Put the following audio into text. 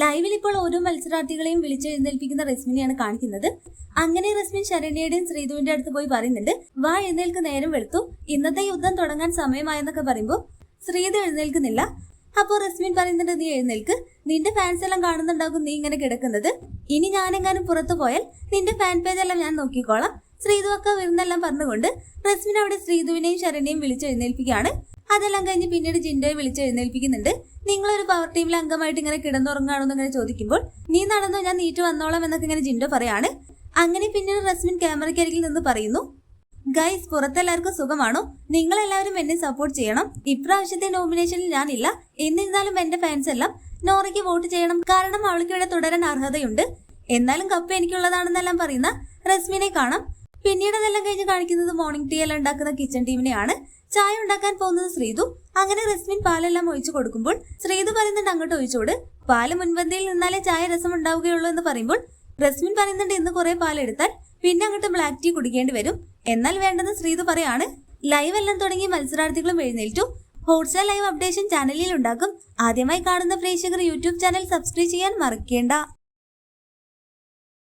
ലൈവിൽ ഇപ്പോൾ ഓരോ മത്സരാർത്ഥികളെയും വിളിച്ചെഴുന്നേൽപ്പിക്കുന്ന റസ്മിനെയാണ് കാണിക്കുന്നത്. അങ്ങനെ റസ്മിൻ ശരണ്യയുടെയും ശ്രീധുവിന്റെ അടുത്ത് പോയി പറയുന്നുണ്ട് വാ എഴുന്നേൽക്ക് നേരം വെളുത്തു. ഇന്നത്തെ യുദ്ധം തുടങ്ങാൻ സമയമായെന്നൊക്കെ പറയുമ്പോൾ ശ്രീധു എഴുന്നേൽക്കുന്നില്ല. അപ്പോൾ റസ്മിൻ പറയുന്നുണ്ട് നീ എഴുന്നേൽക്ക്. നിന്റെ ഫാൻസ് എല്ലാം കാണുന്നുണ്ടാകും നീ ഇങ്ങനെ കിടക്കുന്നത്. ഇനി ഞാനെങ്ങാനും പുറത്തു പോയാൽ നിന്റെ ഫാൻ പേജ് എല്ലാം ഞാൻ നോക്കിക്കോളാം. ശ്രീധു ഒക്കെ വരുന്നെല്ലാം പറഞ്ഞുകൊണ്ട് റസ്മിൻ അവിടെ ശ്രീധുവിനെയും ശരണ്യയും വിളിച്ചെഴുന്നേൽപ്പിക്കുകയാണ് അതെല്ലാം കഴിഞ്ഞ് പിന്നീട് ജിൻഡോയെ വിളിച്ചെഴുന്നേൽപ്പിക്കുന്നുണ്ട് നിങ്ങളൊരു പവർ ടീമിലെ അംഗമായിട്ട് ഇങ്ങനെ കിടന്നുറങ്ങാണെന്ന് ഇങ്ങനെ ചോദിക്കുമ്പോൾ നീ നടന്നോ ഞാൻ നീറ്റ് വന്നോളാം എന്നൊക്കെ ഇങ്ങനെ ജിൻഡോ പറയാണ്. അങ്ങനെ പിന്നീട് റസ്മിൻ ക്യാമറയ്ക്കരികിൽ നിന്ന് പറയുന്നു ഗൈസ് പുറത്തെല്ലാവർക്കും സുഖമാണോ? നിങ്ങൾ എല്ലാവരും എന്നെ സപ്പോർട്ട് ചെയ്യണം. ഇപ്രാവശ്യത്തെ നോമിനേഷനിൽ ഞാനില്ല. എന്നിരുന്നാലും എന്റെ ഫാൻസ് എല്ലാം നോറയ്ക്ക് വോട്ട് ചെയ്യണം. കാരണം അവൾക്ക് ഇവിടെ തുടരാൻ അർഹതയുണ്ട്. എന്നാലും കപ്പ് എനിക്കുള്ളതാണെന്നെല്ലാം പറയുന്ന റസ്മിനെ കാണാം. പിന്നീട് അതെല്ലാം കഴിഞ്ഞ് കാണിക്കുന്നത് മോർണിംഗ് ടീ എല്ലാം ഉണ്ടാക്കുന്ന കിച്ചൺ ടീമിനെയാണ് ചായ ഉണ്ടാക്കാൻ പോകുന്നത് ശ്രീതു. അങ്ങനെ റസ്മിൻ പാലെല്ലാം ഒഴിച്ചു കൊടുക്കുമ്പോൾ ശ്രീതു പറയുന്നുണ്ട് അങ്ങോട്ട് ഒഴിച്ചോട്. പാൽ മുൻപന്തിയിൽ നിന്നാലേ ചായ രസം ഉണ്ടാവുകയുള്ളൂ എന്ന് പറയുമ്പോൾ റസ്മിൻ പറയുന്നുണ്ട് ഇന്ന് കുറെ പാലെടുത്താൽ പിന്നെ അങ്ങോട്ട് ബ്ലാക്ക് ടീ കുടിക്കേണ്ടി വരും. എന്നാൽ വേണ്ടെന്ന് ശ്രീതു പറയാണ്. ലൈവ് എല്ലാം തുടങ്ങി മത്സരാർത്ഥികളും എഴുന്നേറ്റു ഹോട്ട്സ്റ്റാർ ലൈവ് അപ്ഡേഷൻ ചാനലിൽ ഉണ്ടാക്കും. ആദ്യമായി കാണുന്ന പ്രേക്ഷകർ യൂട്യൂബ് ചാനൽ സബ്സ്ക്രൈബ് ചെയ്യാൻ മറക്കേണ്ട.